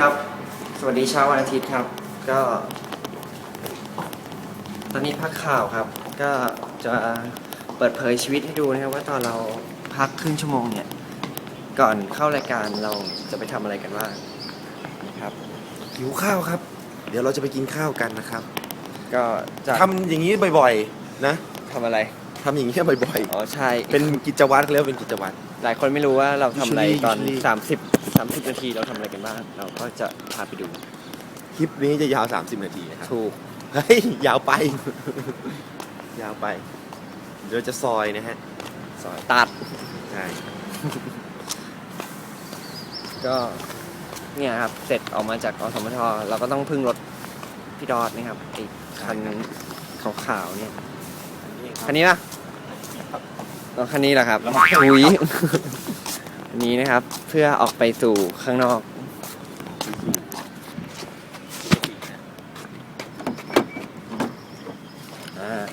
ครับ สวัสดีเช้าวันอาทิตย์ครับ ก็ ตอนนี้พักข่าวครับ ก็จะเปิดเผยชีวิตให้ดูนะครับว่าตอนเราพักครึ่งชั่วโมงเนี่ย ก่อนเข้ารายการเราจะไปทำอะไรกันบ้างนะครับ หิวข้าวครับ เดี๋ยวเราจะไปกินข้าวกันนะครับก็จะทำอย่างนี้บ่อยๆ นะทำอะไร ทำอย่างนี้บ่อยอ๋อใช่ ๆ เป็นกิจวัตรแล้วเป็นกิจวัตร หลายคนไม่รู้ว่าเราทำอะไร Usually ตอน usually 30 30 นาทีเราทำอะไรกันบ้าง เราก็จะพาไปดูคลิปนี้จะยาว 30 นาทีนะครับถูกเฮ้ยยาวไป ยาวไปเดี๋ยวจะซอยนะฮะซอยตัดใช่ก็เนี่ยครับ เสร็จออกมาจากอสมทเราก็ต้องพึ่งรถพี่ดอดนะครับไอ้คันขาวๆเนี่ยคันนี้ป่ะ อ๋อคันนี้แหละครับอุ้ยอันนี้นะครับ เพื่อออกไปสู่ข้างนอก อ่า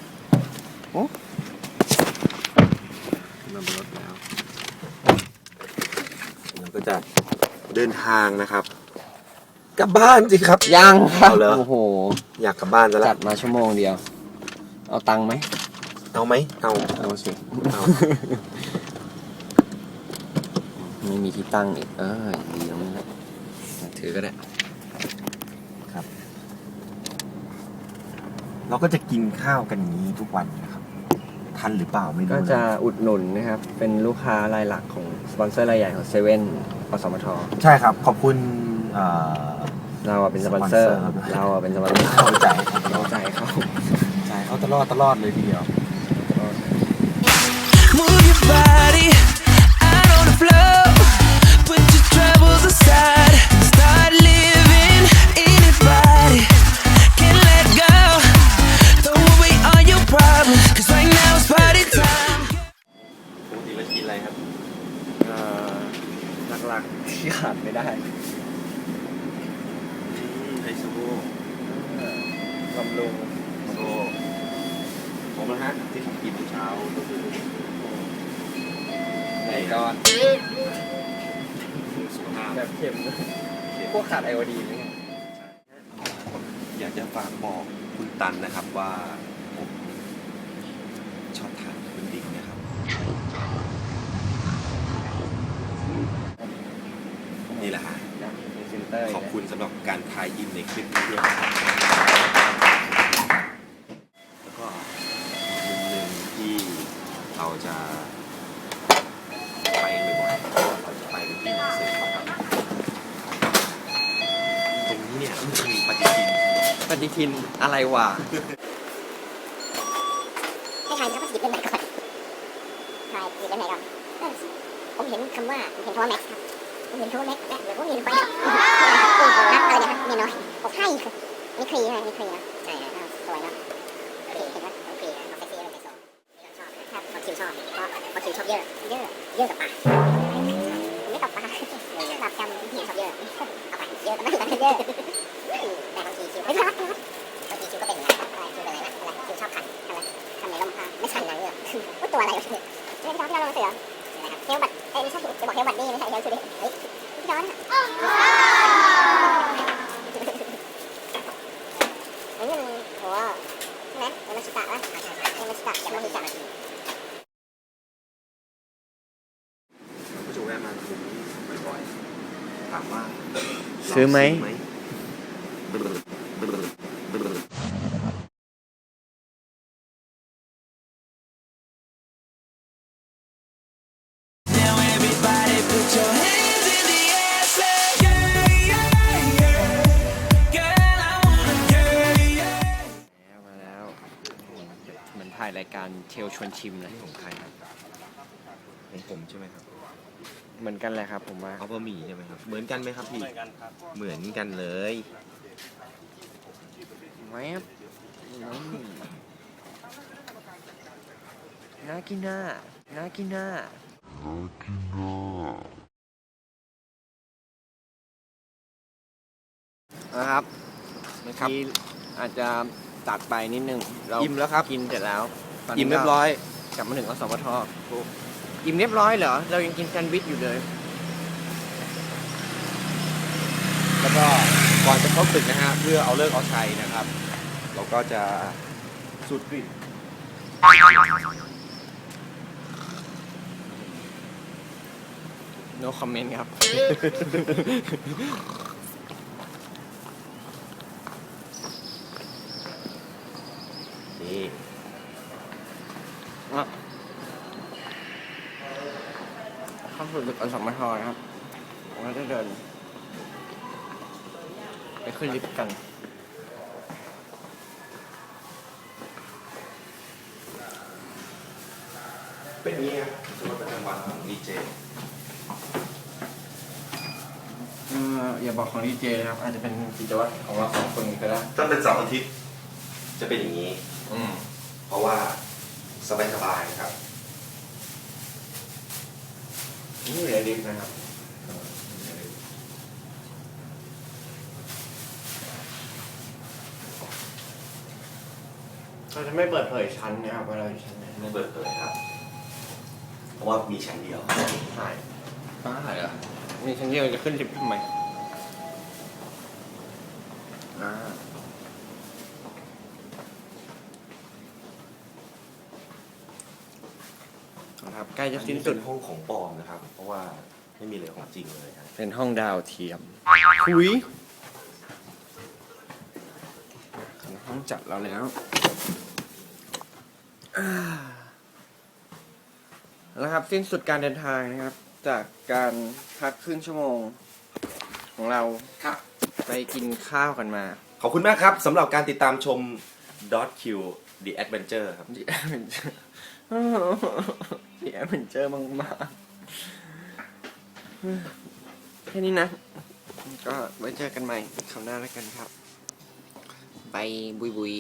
นำรถแล้วเราก็จะเดินทางนะครับ กลับบ้านสิครับ ยังครับ เอาเหรอ โอ้โห อยากกลับบ้านซะแล้จัวดมาชั่วโมงเดียว เอาตังค์ไหม เอาไหมเอาเอาสิเอาไม่มีที่ตั้งอีกเออดีตรงนี้แหละถือก็ได้เราก็จะกินข้าวกันอย่างนี้ทุกวันนะครับทันหรือเปล่าไม่รู้ก็นจะอุดหนุนนะครับ เป็นลูกค้ารายหลักของสปอนเซอร์รายใหญ่ของเซเว่นอสมทใช่ครับ ขอบคุณเอ่อเราอะเป็นสปอนเซอร์สปอนเซอร์เราอะเป็นสปอนเซอร์เข้าใจเข้าใจเขาใช่เขาตลอดตลอดเลยทีเดียว หลักๆที่ขาดไม่ได้ไอซูโบำรุงโซผมนะฮะที่ผมกินทุกเช้าก็คือ ไก่ก้อนสุขภาพแบบเค็มพวกขาดไอโอดีนนี่ไงอยากจะฝากบอกคุณตันนะครับว่าผมชอบทานคุณดิ๊กนะครับนี่แหละฮะอยากเป็นพรีเซนเตอร์ขอบคุณสำหรับการทายอินในคลิปนี้ด้วยนะครับแล้วก็มุมหนึ่งที่เราจะไปบ่อยๆเราจะไปกันที่หนังสือครับตรงนี้เนี่ยมันจะมีปฏิทิน ป ฏิทินอะไรวะให้ทายนะครับว่าจะหยิบเล่มไหนก่อนทายหยิบเล่มไหนก่อนเออผมเห็นคำว่าผมเห็นคำว่าแม็กซ์ครับผมเห็นคำว่าแม็กซ์และเดี๋ยวผมเห็นไฟครับโอ้โหนะอะไรเนี่ยครับเมียน้อยโอ้ใช่ครับนี่คลีใช่ไหมนี่คลีนะใช่ครับสวยเนอะโอเคเห็นไหมโอเคนะน้องเซ็กซี่เลยเซ็กซี่ชอบครับเพราะคิวชอบเพราะเพราะคิวชอบเยอะเยอะเยอะกับปลาผมไม่ตกปลาหลับจำพี่ชอบเยอะเอาไปเยอะกับไม่แต่เยอะแต่บางทีคิวไม่รัก ว่าตัวอะไรวะเนี่ยไม่ใช่ที่เราลงเสืออะไรครับเฮลบัตเอ้ยไม่ใช่จะบอกเฮลบัตนี่ไม่ใช่เฮลชูดิเฮ้ยพี่จอนอันนี้มันโหใช่ไหมเอมาชิตะวะเอมาชิตะยามาฮิตะก็จะแวะมาตรงนี้บ่อยๆถามว่าซื้อไหม ถ่ายรายการเชลชวนชิมเลยของใครครับของผมใช่ไหมครับเหมือนกันเลยครับ ผมว่าเอาบะหมี่ใช่ไหมครับ เหมือนกันไหมครับพี่ เหมือนกันครับ เหมือนกันเลยแวบน่ากินน่าน่ากินน่า นะครับเมื่อกี้อาจจะ ตัดไปนิดนึงเราอิ่มแล้วครับ กินเสร็จแล้วตนนี้อิ่มเรียบร้อย กลับมาถึงอสมทอิ่มเรียบร้อยเหรอ เรายังกินแซนด์วิชอยู่เลย แล้วก็ก่อนจะเข้าตึกนะฮะ เพื่อเอาเลิกเอาชัยนะครับ เราก็จะสูดกลิ่นโนคอมเมนต์ครับ นี่ เข้าสู่ตึกอสมทนะครับผมก็จะเดิน ไปขึ้นลิฟต์กันเป็นอย่างนี้ครับถือว่าเป็นรางวัลของดีเจเอออย่าบอกของดีเจนะครับ อาจจะเป็นกิจวัตรของเราสองคนก็ได้ถ้าเป็นเสาร์อาทิตย์จะเป็นอย่างนี้ อืมเพราะว่าสบายๆนะครับ นี่เหลือลิฟต์นะครับเราจะไม่เปิดเผยชั้นนะครับว่าเราอยู่ชั้นไหนไม่เปิดเผยครับ เพราะว่ามีชั้นเดียว ใช่บ้าเหรอมีชั้นเดียวจะขึ้นลิฟต์ทำไมอ่าเอา ละครับใกล้จะสิ้นสุดเป็นห้องของปลอมนะครับ เพราะว่าไม่มีเลยของจริงเลยครับเป็นห้องดาวเทียมคุยถึงห้องจัดเราแล้วอ่าแล้วครับสิ้นสุดการเดินทางนะครับ จากการพักครึ่งชั่วโมง ของเราครับ ไปกินข้าวกันมา ขอบคุณมากครับสำหรับการติดตามชม Dot Q The Adventure ครับดีแอดเวนเจอ ร์ดีแอดเวนเจอมากมากๆแค่นี้นะ ก็ไว้เจอกันใหม่คราวหน้าแล้วกันครับ ไปบุยบุย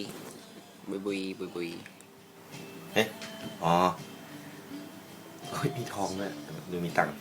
บุยบุยบุยบุยเฮ้อ๋อเฮ้ยมีทองด้วยดูมีตังค์